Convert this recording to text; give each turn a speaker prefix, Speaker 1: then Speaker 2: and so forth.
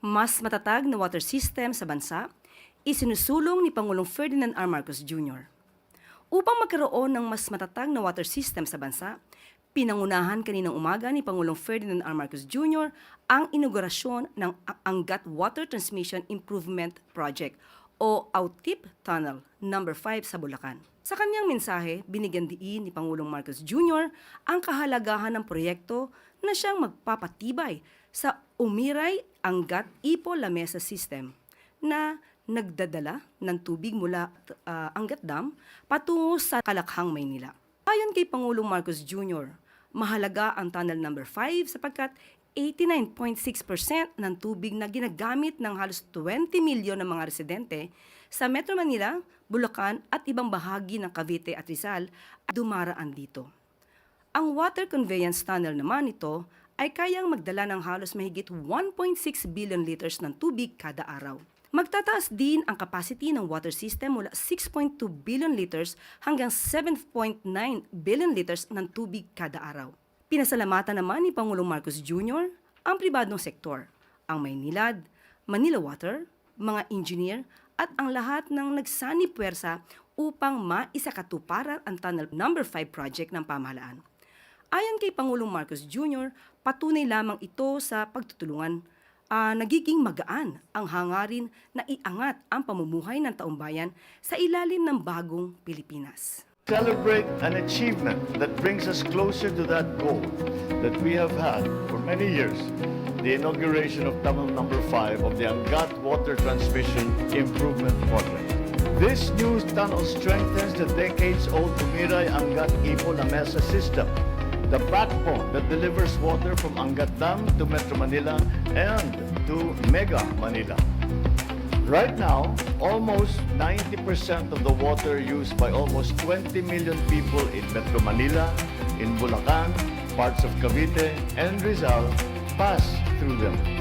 Speaker 1: mas matatag na water system sa bansa, isinusulong ni Pangulong Ferdinand R. Marcos Jr. Upang magkaroon ng mas matatag na water system sa bansa, pinangunahan kaninang umaga ni Pangulong Ferdinand R. Marcos Jr. ang inaugurasyon ng Angat Water Transmission Improvement Project o AUTIP Tunnel number 5 sa Bulacan. Sa kanyang mensahe, binigyan diin ni Pangulong Marcos Jr. ang kahalagahan ng proyekto na siyang magpapatibay sa Umiray Angat Ipo Lamesa System na nagdadala ng tubig mula uh, Angat Dam patungo sa Kalakhang, Maynila. Ayon kay Pangulong Marcos Jr., mahalaga ang Tunnel Number 5 sapagkat 89.6% ng tubig na ginagamit ng halos 20 milyon ng mga residente sa Metro Manila, Bulacan at ibang bahagi ng Cavite at Rizal ay dumaraan dito. Ang water conveyance tunnel naman ito ay kayang magdala ng halos mahigit 1.6 billion liters ng tubig kada araw. Magtataas din ang capacity ng water system mula 6.2 billion liters hanggang 7.9 billion liters ng tubig kada araw. Pinasalamatan naman ni Pangulong Marcos Jr. ang pribadong sektor, ang Maynilad, Manila Water, mga engineer at ang lahat ng nagsani puwersa upang maisakatuparan ang Tunnel Number 5 project ng pamahalaan. Ayon kay Pangulong Marcos Jr., patunay lamang ito sa pagtutulungan. Ah, nagiging magaan ang hangarin na iangat ang pamumuhay ng taumbayan sa ilalim ng bagong Pilipinas.
Speaker 2: Celebrate an achievement that brings us closer to that goal that we have had for many years, the inauguration of tunnel number 5 of the Angat Water Transmission Improvement Project. This new tunnel strengthens the decades-old Tumiray Angat Ipo Lamesa system, the backbone that delivers water from Angat Dam to Metro Manila and to Mega Manila. Right now, almost 90% of the water used by almost 20 million people in Metro Manila, in Bulacan, parts of Cavite, and Rizal pass through them.